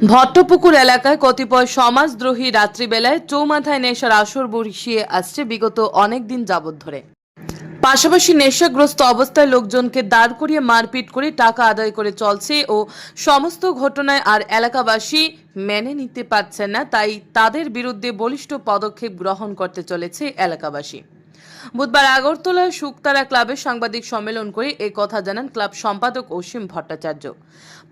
ভট্টপুকুর এলাকায় কতিপয় সমাজদ্রোহী রাত্রিবেলায় চৌমাথায় নেশার আসর বসিয়ে আসছে বিগত অনেক দিন যাবৎ ধরে। পাশাপাশি নেশাগ্রস্ত অবস্থায় লোকজনকে দাঁড় করিয়ে মারপিট করে টাকা আদায় করে চলছে ও সমস্ত ঘটনায় আর এলাকাবাসী মেনে নিতে পারছেন না, তাই তাদের বিরুদ্ধে বলিষ্ঠ পদক্ষেপ গ্রহণ করতে চলেছে এলাকাবাসী। বুধবার আগরতলায় শুকতারা ক্লাবের সাংবাদিক সম্মেলন করে এই কথা জানান ক্লাব সম্পাদক অসীম ভট্টাচার্য।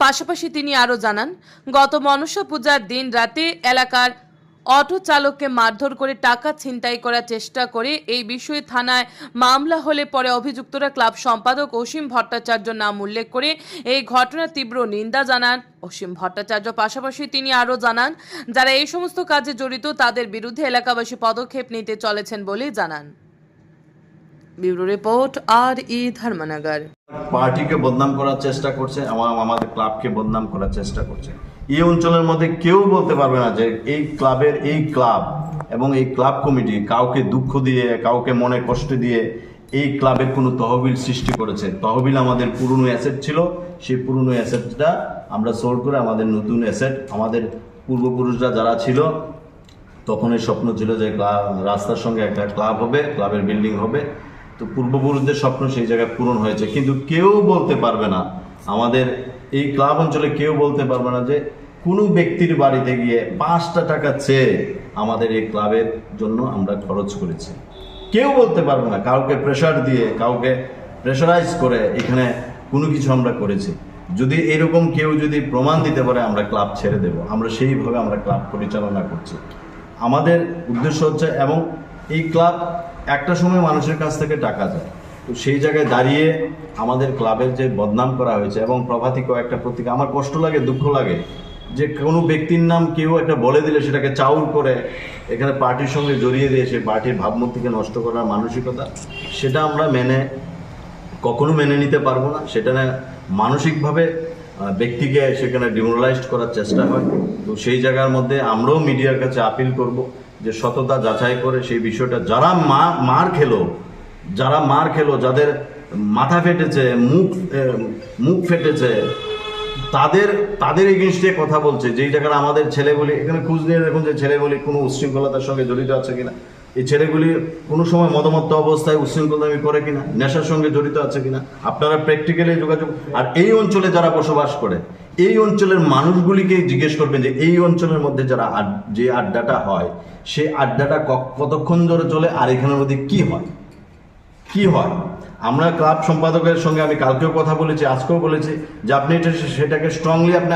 পাশাপাশি তিনি আরও জানান, গত মনসা পূজার দিন রাতে এলাকার অটো চালককে মারধর করে টাকা ছিনতাই করার চেষ্টা করে এই বিষয়ে থানায় মামলা হলে পরে অভিযুক্তরা ক্লাব সম্পাদক অসীম ভট্টাচার্য নাম উল্লেখ করে এই ঘটনার তীব্র নিন্দা জানান অসীম ভট্টাচার্য। পাশাপাশি তিনি আরও জানান, যারা এই সমস্ত কাজে জড়িত তাদের বিরুদ্ধে এলাকাবাসী পদক্ষেপ নিতে চলেছেন বলে জানান। ব্যুরো রিপোর্ট, আর ই ধর্মনগর। পার্টিকে বদনাম করার চেষ্টা করছে, এবং আমাদের ক্লাবকে বদনাম করার চেষ্টা করছে। এই অঞ্চলের মধ্যে কেউ বলতে পারবে না যে এই ক্লাবের এই ক্লাব এবং এই ক্লাব কমিটি কাউকে দুঃখ দিয়ে, কাউকে মনে কষ্ট দিয়ে এই ক্লাবের কোনো তহবিল সৃষ্টি করেছে। তহবিল আমাদের পুরনো অ্যাসেট ছিল, সেই পুরনো অ্যাসেটটা আমরা সোল্ড করে আমাদের নতুন অ্যাসেট, আমাদের পূর্বপুরুষরা যারা ছিল তখনই স্বপ্ন ছিল যে রাস্তার সঙ্গে একটা ক্লাব হবে, ক্লাবের বিল্ডিং হবে। তো পূর্বপুরুষদের স্বপ্ন সেই জায়গায় পূরণ হয়েছে। কিন্তু কেউ বলতে পারবে না, আমাদের এই ক্লাব অঞ্চলে কেউ বলতে পারবে না যে কোনো ব্যক্তির বাড়িতে গিয়ে পাঁচটা টাকা চেয়ে আমাদের এই ক্লাবের জন্য আমরা খরচ করেছি। কেউ বলতে পারবে না, কাউকে প্রেশার দিয়ে, কাউকে প্রেশারাইজ করে এখানে কোনো কিছু আমরা করেছি। যদি এরকম কেউ যদি প্রমাণ দিতে পারে, আমরা ক্লাব ছেড়ে দেব। আমরা সেইভাবে আমরা ক্লাব পরিচালনা করছি। আমাদের উদ্দেশ্য হচ্ছে, এবং এই ক্লাব একটা সময় মানুষের কাছ থেকে টাকা যায় তো সেই জায়গায় দাঁড়িয়ে আমাদের ক্লাবের যে বদনাম করা হয়েছে এবং প্রভাতী কয়েকটা পত্রিকা আমার কষ্ট লাগে, দুঃখ লাগে যে কোনো ব্যক্তির নাম কেউ একটা বলে দিলে সেটাকে চাউর করে এখানে পার্টির সঙ্গে জড়িয়ে দিয়ে সে পার্টির ভাবমূর্তিকে নষ্ট করার মানসিকতা, সেটা আমরা মেনে, কখনো মেনে নিতে পারব না। সেটা না মানসিকভাবে ব্যক্তিকে সেখানে ডিমোরালাইজড করার চেষ্টা হয়। তো সেই জায়গার মধ্যে আমরাও মিডিয়ার কাছে আপিল করব। যে সততা যাচাই করে সেই বিষয়টা যারা মা, মার খেলো, যারা মার খেলো, যাদের মাথা ফেটেছে, মুখ মুখ ফেটেছে, তাদের তাদের এগেনস্টে কথা বলছে। যেই জায়গায় আমাদের ছেলেগুলি, এখানে খোঁজ নিয়ে দেখুন যে ছেলেগুলি কোনো উচ্ছৃঙ্খলতার সঙ্গে জড়িত আছে কিনা। এই ছেলেগুলি কোনো সময় মদমত্ত অবস্থায় উচ্ছৃঙ্খলামি করে কিনা, নেশার সঙ্গে জড়িত আছে কিনা। আপনারা প্র্যাকটিক্যালি যোগাযোগ আর এই অঞ্চলে যারা বসবাস করে এই অঞ্চলের মানুষগুলিকে জিজ্ঞেস করবেন যে এই অঞ্চলের মধ্যে যারা যে আড্ডাটা হয় সেই আড্ডাটা কতক্ষণ ধরে চলে আর এখানের মধ্যে কি হয়? কি হয়? আমরা ক্লাব সম্পাদকের সঙ্গে আমি কালকেও কথা বলেছি, আজকেও বলেছি যে আপনি এটা সেটাকে স্ট্রংলি আপনি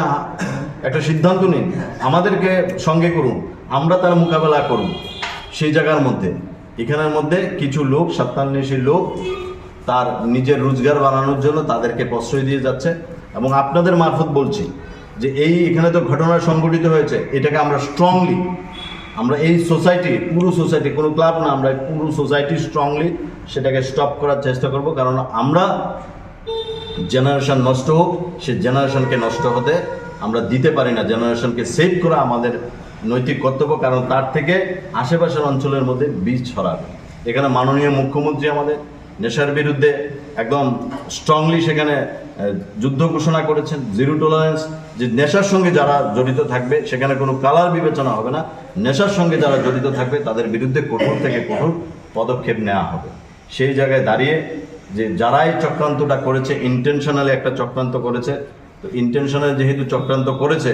একটা সিদ্ধান্ত নিন। আমাদেরকে সঙ্গে করুন। আমরা তার মোকাবেলা করব সেই জায়গার মধ্যে। এখানের মধ্যে কিছু লোক সাত্তান্বেষী লোক, তার নিজের রোজগার বানানোর জন্য তাদেরকে প্রশ্রয় দিয়ে যাচ্ছে। এবং আপনাদের মারফত বলছি যে এই এখানে তো ঘটনা সংঘটিত হয়েছে, এটাকে আমরা স্ট্রংলি আমরা এই সোসাইটি পুরো সোসাইটি কোনো ক্লাব না, আমরা পুরো সোসাইটি স্ট্রংলি সেটাকে স্টপ করার চেষ্টা করব। কারণ আমরা জেনারেশন নষ্ট হোক, সে জেনারেশনকে নষ্ট হতে আমরা দিতে পারি না। জেনারেশনকে সেভ করা আমাদের নৈতিক কর্তব্য, কারণ তার থেকে আশেপাশের অঞ্চলের মধ্যে বীজ ছড়াবে। এখানে মাননীয় মুখ্যমন্ত্রী আমাদের, নেশার বিরুদ্ধে একদম স্ট্রংলি সেখানে যুদ্ধ ঘোষণা করেছেন। জিরো টলারেন্স যে নেশার সঙ্গে যারা জড়িত থাকবে, সেখানে কোনো কালার বিবেচনা হবে না। নেশার সঙ্গে যারা জড়িত থাকবে, তাদের বিরুদ্ধে কঠোর থেকে কঠোর পদক্ষেপ নেওয়া হবে। সেই জায়গায় দাঁড়িয়ে যে যারাই চক্রান্তটা করেছে ইন্টেনশনালি একটা চক্রান্ত করেছে, তো ইন্টেনশনাল যেহেতু চক্রান্ত করেছে,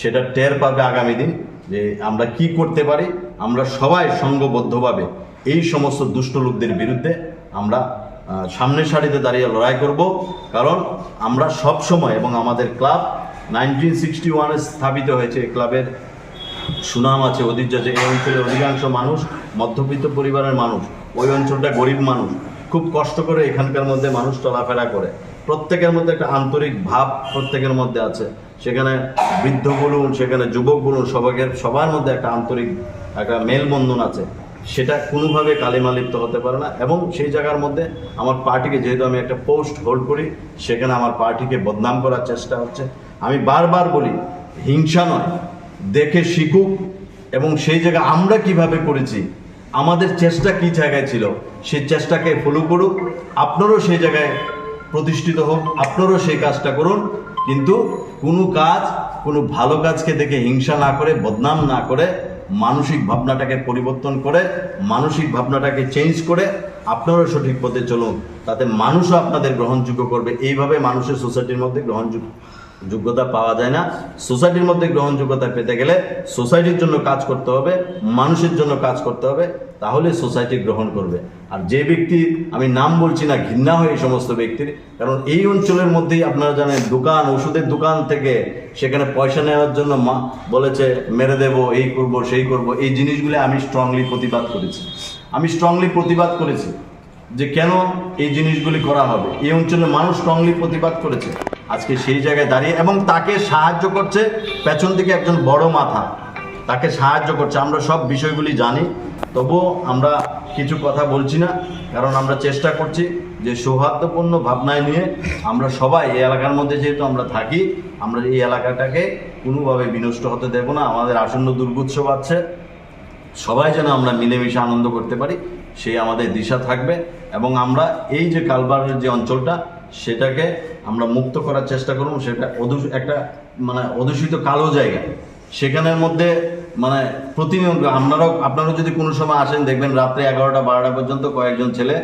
সেটা টের পাবে আগামী দিন যে আমরা কি করতে পারি, আমরা সবাই সঙ্গবদ্ধভাবে এই সমস্ত দুষ্ট লোকদের বিরুদ্ধে আমরা সামনের সারিতে দাঁড়িয়ে লড়াই করব। কারণ আমরা সব সময় এবং আমাদের ক্লাব নাইনটিন সিক্সটি ওয়ানে স্থাপিত হয়েছে। এই ক্লাবের সুনাম আছে, ঐতিহ্য আছে। এই অঞ্চলের অধিকাংশ মানুষ মধ্যবিত্ত পরিবারের মানুষ, ওই অঞ্চলটা গরিব মানুষ। খুব কষ্ট করে এখানকার মধ্যে মানুষ চলাফেরা করে। প্রত্যেকের মধ্যে একটা আন্তরিক ভাব প্রত্যেকের মধ্যে আছে। সেখানে বৃদ্ধ বলুন, সেখানে যুবক বলুন, সবাইকে, সবার মধ্যে একটা আন্তরিক একটা মেলবন্ধন আছে। সেটা কোনোভাবে কালিমালিপ্ত হতে পারে না। এবং সেই জায়গার মধ্যে আমার পার্টিকে, যেহেতু আমি একটা পোস্ট হোল্ড করি, সেখানে আমার পার্টিকে বদনাম করার চেষ্টা হচ্ছে। আমি বারবার বলি, হিংসা নয়, দেখে শিখুক। এবং সেই জায়গা আমরা কীভাবে করেছি, আমাদের চেষ্টা কি জায়গায় ছিল, সেই চেষ্টাকে ফলো করুক। আপনারও সেই জায়গায় প্রতিষ্ঠিত হোক, আপনারও সেই কাজটা করুন। কিন্তু কোনো কাজ, কোনো ভালো কাজকে দেখে হিংসা না করে, বদনাম না করে মানসিক ভাবনাটাকে পরিবর্তন করে, মানসিক ভাবনাটাকে চেঞ্জ করে, আপনারও সঠিক পথে চলুন। তাতে মানুষও আপনাদের গ্রহণযোগ্য করবে। এইভাবে মানুষের সোসাইটির মধ্যে গ্রহণযোগ্য। যোগ্যতা পাওয়া যায় না। সোসাইটির মধ্যে গ্রহণযোগ্যতা পেতে গেলে সোসাইটির জন্য কাজ করতে হবে, মানুষের জন্য কাজ করতে হবে, তাহলে সোসাইটি গ্রহণ করবে। আর যে ব্যক্তি, আমি নাম বলছি না, ঘৃণা হয় এই সমস্ত ব্যক্তির, কারণ এই অঞ্চলের মধ্যেই আপনারা জানেন, দোকান, ওষুধের দোকান থেকে সেখানে পয়সা নেওয়ার জন্য মা বলেছে, মেরে দেব, এই করব, সেই করব, এই জিনিসগুলো আমি স্ট্রংলি প্রতিবাদ করেছি। আমি স্ট্রংলি প্রতিবাদ করেছি যে কেন এই জিনিসগুলি করা হবে? এই অঞ্চলের মানুষ স্ট্রংলি প্রতিবাদ করেছে। আজকে সেই জায়গায় দাঁড়িয়ে এবং তাকে সাহায্য করছে পেছন থেকে একজন বড় মাথা। তাকে সাহায্য করছে। আমরা সব বিষয়গুলি জানি, তবুও আমরা কিছু কথা বলছি না, কারণ আমরা চেষ্টা করছি যে সৌহার্দ্যপূর্ণ ভাবনায় নিয়ে আমরা সবাই এই এলাকার মধ্যে যেহেতু আমরা থাকি, আমরা এই এলাকাটাকে কোনোভাবে বিনষ্ট হতে দেব না। আমাদের আসন্ন দুর্গোৎসব আছে। সবাই যেন আমরা মিলেমিশে আনন্দ করতে পারি, সেই আমাদের দিশা থাকবে। এবং আমরা এই যে কালবারের যে অঞ্চলটা, সেটাকে আমরা মুক্ত করার চেষ্টা করব, সেটা একটা মানে অদূষিত কালো জায়গা। সেখানের মধ্যে মানে প্রতিনিয়ত আপনারাও আপনারাও যদি কোনো সময় আসেন, দেখবেন রাত্রে এগারোটা, বারোটা পর্যন্ত কয়েকজন ছেলে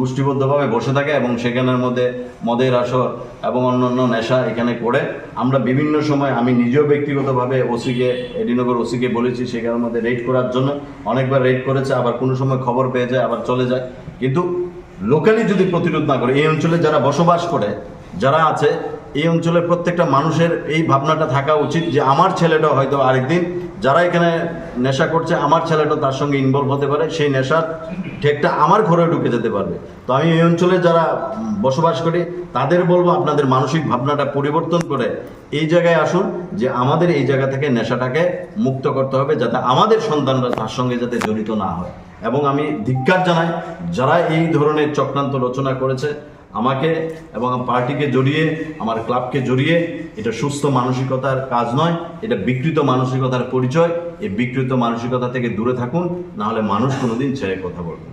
গোষ্ঠীবদ্ধভাবে বসে থাকে এবং সেখানের মধ্যে মদের আসর এবং অন্যান্য নেশা এখানে করে আমরা বিভিন্ন সময়, আমি নিজেও ব্যক্তিগতভাবে ওসিকে, এডিনগর ওসিকে বলেছি, সেখানের মধ্যে রেড করার জন্য। অনেকবার রেড করেছে, আবার কোনো সময় খবর পেয়ে যায়, আবার চলে যায়। কিন্তু লোকালি যদি প্রতিরোধ না করে, এই অঞ্চলে যারা বসবাস করে, যারা আছে, এই অঞ্চলের প্রত্যেকটা মানুষের এই ভাবনাটা থাকা উচিত যে আমার ছেলেটা হয়তো আরেকদিন, যারা এখানে নেশা করছে, আমার ছেলেটা তার সঙ্গে ইনভলভ হতে পারে, সেই নেশার ঠেকটা আমার ঘরে ঢুকে যেতে পারবে। তো আমি এই অঞ্চলে যারা বসবাস করি, তাদের বলব আপনাদের মানসিক ভাবনাটা পরিবর্তন করে এই জায়গায় আসুন যে আমাদের এই জায়গা থেকে নেশাটাকে মুক্ত করতে হবে, যাতে আমাদের সন্তানরা তার সঙ্গে যাতে জড়িত না হয়। এবং আমি ধিক্কার জানাই, যারা এই ধরনের চক্রান্ত রচনা করেছে, আমাকে এবং পার্টিকে জড়িয়ে, আমার ক্লাবকে জড়িয়ে, এটা সুস্থ মানসিকতার কাজ নয়, এটা বিকৃত মানসিকতার পরিচয় এই বিকৃত মানসিকতা থেকে দূরে থাকুন, নাহলে মানুষ কোনোদিন ছেড়ে কথা বলবে।